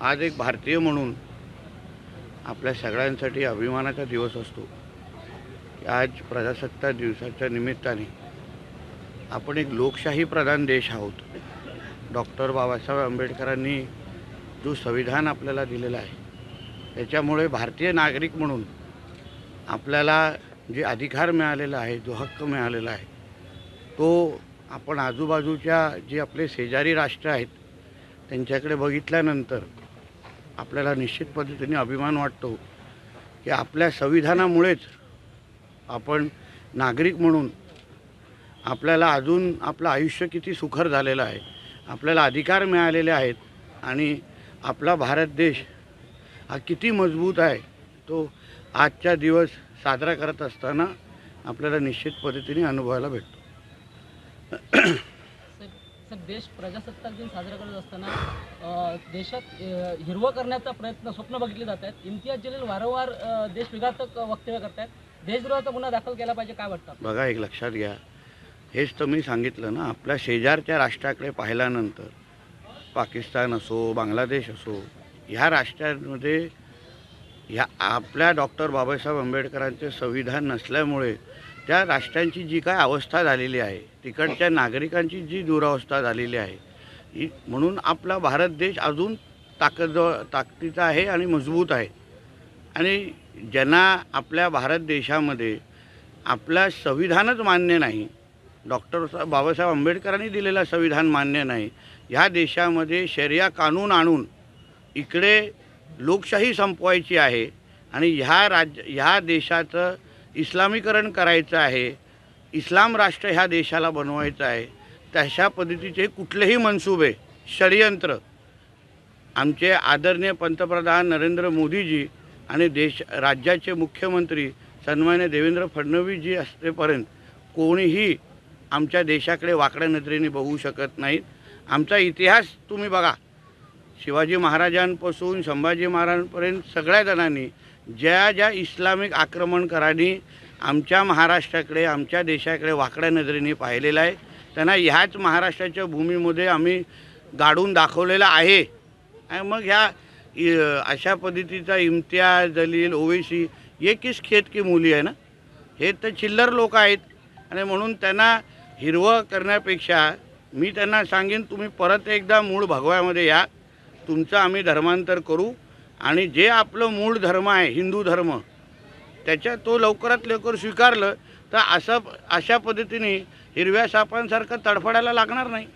आज एक भारतीय म्हणून आपल्या सगळ्यांसाठी अभिमानाचा दिवस असतो की आज प्रजासत्ताक दिवसाच्या निमित्ताने आपण एक लोकशाही प्रधान देश आहोत. डॉक्टर बाबासाहेब आंबेडकरांनी जो संविधान आपल्याला दिलेला आहे त्याच्यामुळे भारतीय नागरिक म्हणून आपल्याला जे अधिकार मिळालेला आहे जो हक्क मिळालेला आहे तो आपण आजूबाजूच्या जे आपले शेजारी राष्ट्र आहेत त्यांच्याकडे बघितल्यानंतर आपल्याला निश्चित पद्धतीने अभिमान वाटतो की आपल्या संविधानामुळेच आपण नागरिक म्हणून आपल्याला अजून आपलं आयुष्य किती सुखर झालेलं आहे आपल्याला अधिकार मिळालेले आहेत आणि आपला भारत देश हा किती मजबूत आहे तो आजचा दिवस साजरा करत असताना आपल्याला निश्चित पद्धतीने अनुभवायला भेटतो. देश प्रजासत्ताक दिन साजरा करत असताना देशात हिरवं करण्याचा प्रयत्न स्वप्न बघितले जात आहेत. इम्तियाज जलील वारंवार देशविघातक वक्तव्य करत वक्तव्य करतायत देशद्रोहाचा गुन्हा दाखल केला पाहिजे काय वाटतं? बघा एक लक्षात घ्या. हेच तर मी सांगितलं ना आपल्या शेजारच्या राष्ट्राकडे पाहिल्यानंतर पाकिस्तान असो बांगलादेश असो ह्या राष्ट्रांमध्ये ह्या आपल्या डॉक्टर बाबासाहेब आंबेडकरांचे संविधान नसल्यामुळे त्या राष्ट्रांची जी काय अवस्था झालेली आहे तिकडच्या नागरिकांची जी दुरावस्था झालेली आहे ही म्हणून आपला भारत देश अजून ताकद ताकदीचा आहे आणि मजबूत आहे. आणि ज्यांना आपल्या भारत देशामध्ये आपल्या संविधानच मान्य नाही डॉक्टर बाबासाहेब आंबेडकरांनी दिलेला संविधान मान्य नाही ह्या देशामध्ये शर्या कानून आणून इकडे लोकशाही संपवायची आहे आणि ह्या राज्य ह्या देशाचं इस्लामीकरण करायचं आहे इस्लाम राष्ट्र ह्या देशाला बनवायचं आहे तशा पद्धतीचे कुठलेही मनसुबे षडयंत्र. आमचे आदरणीय पंतप्रधान नरेंद्र मोदीजी आणि देश राज्याचे मुख्यमंत्री सन्मान्य देवेंद्र फडणवीसजी असतेपर्यंत कोणीही आमच्या देशाकडे वाकड्या नजरेने बघू शकत नाहीत. आमचा इतिहास तुम्ही बघा. शिवाजी महाराजांपासून संभाजी महाराजांपर्यंत सगळ्या जणांनी ज्या ज्या इस्लामिक आक्रमणकारांनी आमच्या महाराष्ट्राकडे आमच्या देशाकडे वाकड्या नजरेने पाहिलेलं आहे त्यांना ह्याच महाराष्ट्राच्या भूमीमध्ये आम्ही गाडून दाखवलेलं आहे. आणि मग ह्या अशा पद्धतीचा इम्तियाज दलील ओवेसी ये किस खेत की मुली आहे ना? हे तर चिल्लर लोक आहेत. आणि म्हणून त्यांना हिरवं करण्यापेक्षा मी त्यांना सांगेन तुम्ही परत एकदा मूळ भगव्यामध्ये या. तुमचं आम्ही धर्मांतर करू आणि जे आपलं मूळ धर्म आहे हिंदू धर्म त्याच्या तो लवकरात लवकर स्वीकारलं तर असं अशा पद्धतीने हिरव्या सापांसारखं तडफडायला लागणार नाही.